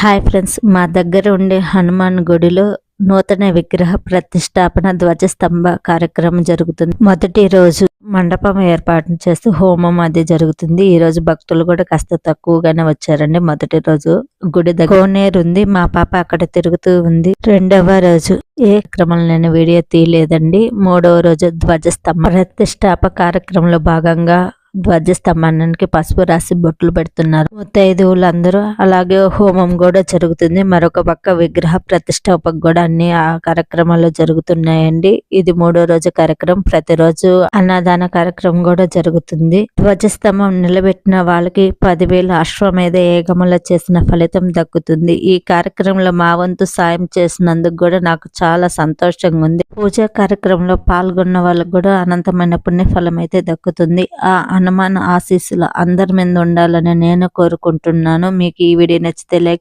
Hi friends మా దగ్గర ఉండే హనుమాన్ గుడిలో నూతన విగ్రహ ప్రతిష్టాపన ధ్వజస్తంభ కార్యక్రమం జరుగుతుంది. మొదటి రోజు మండపం ఏర్పాటు చేస్తూ హోమం అది జరుగుతుంది. ఈ రోజు భక్తులు కూడా కాస్త తక్కువగానే వచ్చారండి. మొదటి రోజు గుడి దగ్గర ఉంది. మా పాప అక్కడ తిరుగుతూ ఉంది. రెండవ రోజు ఏ క్రమం నేను వీడియో తీయలేదండి. మూడవ రోజు ధ్వజస్తంభ ప్రతిష్టాప కార్యక్రమంలో భాగంగా ధ్వజస్తంభానికి పసుపు రాసి బొట్లు పెడుతున్నారు. ముత్తైదువులు అందరూ అలాగే హోమం కూడా జరుగుతుంది. మరొక పక్క విగ్రహ ప్రతిష్టాపక కూడా అన్ని ఆ కార్యక్రమాలు జరుగుతున్నాయండి. ఇది మూడో రోజు కార్యక్రమం. ప్రతిరోజు అన్నదాన కార్యక్రమం కూడా జరుగుతుంది. ధ్వజస్తంభం నిలబెట్టిన వాళ్ళకి పదివేల అశ్వమేధ ఏగముల చేసిన ఫలితం దక్కుతుంది. ఈ కార్యక్రమంలో మా వంతు సాయం చేసినందుకు కూడా నాకు చాలా సంతోషంగా ఉంది. పూజా కార్యక్రమంలో పాల్గొన్న వాళ్ళకు కూడా అనంతమైన పుణ్యఫలం అయితే దక్కుతుంది. ఆ హనుమాన్ ఆశీస్సులు అందరి మీద ఉండాలని నేను కోరుకుంటున్నాను. మీకు ఈ వీడియో నచ్చితే లైక్